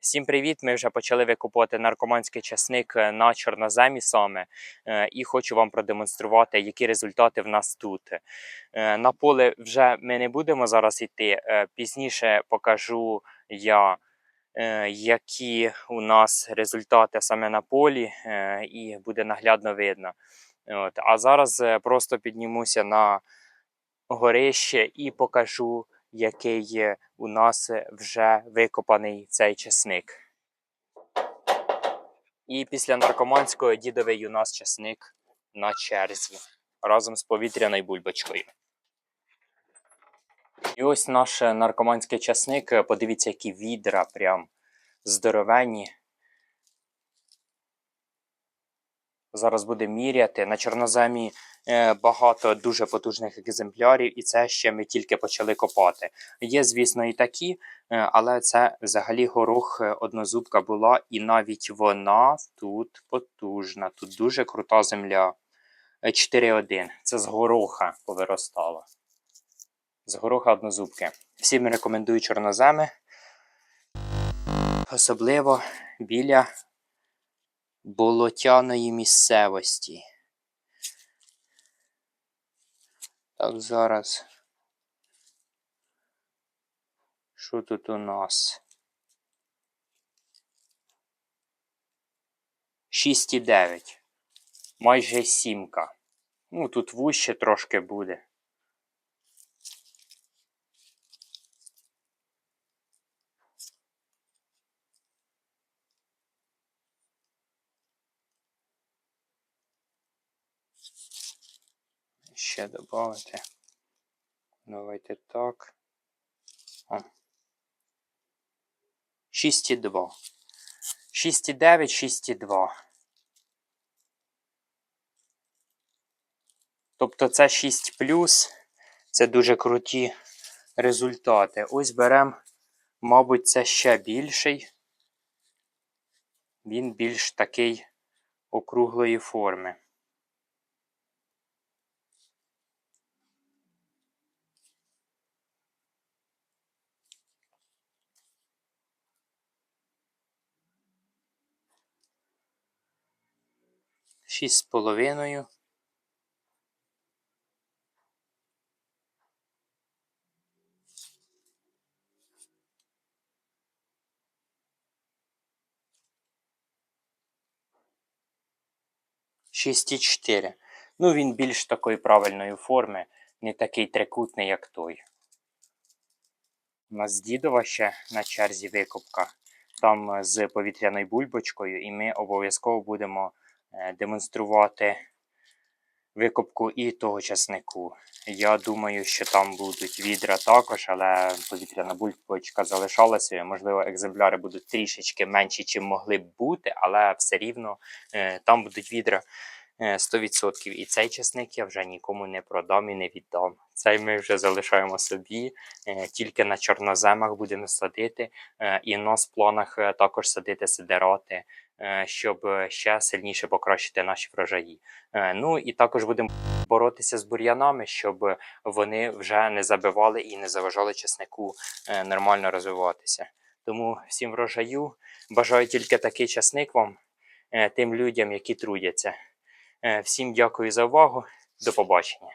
Всім привіт! Ми вже почали викупувати наркоманський часник е, на чорноземі саме, і хочу вам продемонструвати, які результати в нас тут. Е, На поле вже ми не будемо зараз йти. е, Пізніше покажу я, які у нас результати саме на полі, е, і буде наглядно видно. От. А зараз е, просто піднімуся на горище і покажу, який у нас е, вже викопаний цей чесник. І після наркоманського дідовий у нас чесник на черзі разом з повітряною бульбочкою. І ось наш е, наркоманський часник. Е, Подивіться, які відра прям здоровенні. Зараз буде міряти. На чорноземі е, багато дуже потужних екземплярів, і це ще ми тільки почали копати. Є, звісно, і такі, але це взагалі горох однозубка була, і навіть вона тут потужна, тут дуже крута земля. Е, 4,1. Це з гороха повиростало. З гороха однозубки. Всім рекомендую чорноземи. Особливо біля болотяної місцевості. Так, зараз. Що тут у нас? 6,9. Майже сімка. Ну, тут вуще трошки буде. Ще додати. Давайте так. О. 6,2. 6,9, 6,2. Тобто це 6 плюс. це дуже круті результати. Ось беремо, мабуть, це ще більший. Він більш такий округлої форми. Шість з половиною. Шість і чотири. Ну, він більш такої правильної форми, не такий трикутний, як той. У нас дідова ще на черзі викупка. Там з повітряною бульбочкою, і ми обов'язково будемо демонструвати викопку і того часнику. Я думаю, що там будуть відра також, але повітряна бульбочка залишалася. Можливо, екземпляри будуть трішечки менші, чим могли б бути, але все рівно е, там будуть відра е, 100%. І цей часник я вже нікому не продам і не віддам. Цей ми вже залишаємо собі, е, тільки на чорноземах будемо садити. Е, І в нас в планах е, також садити сидирати, е, щоб е, ще сильніше покращити наші врожаї. Е, Ну і також будемо боротися з бур'янами, щоб вони вже не забивали і не заважали часнику е, нормально розвиватися. Тому всім врожаю бажаю тільки такий часник вам, е, тим людям, які трудяться. Е, Всім дякую за увагу. До побачення.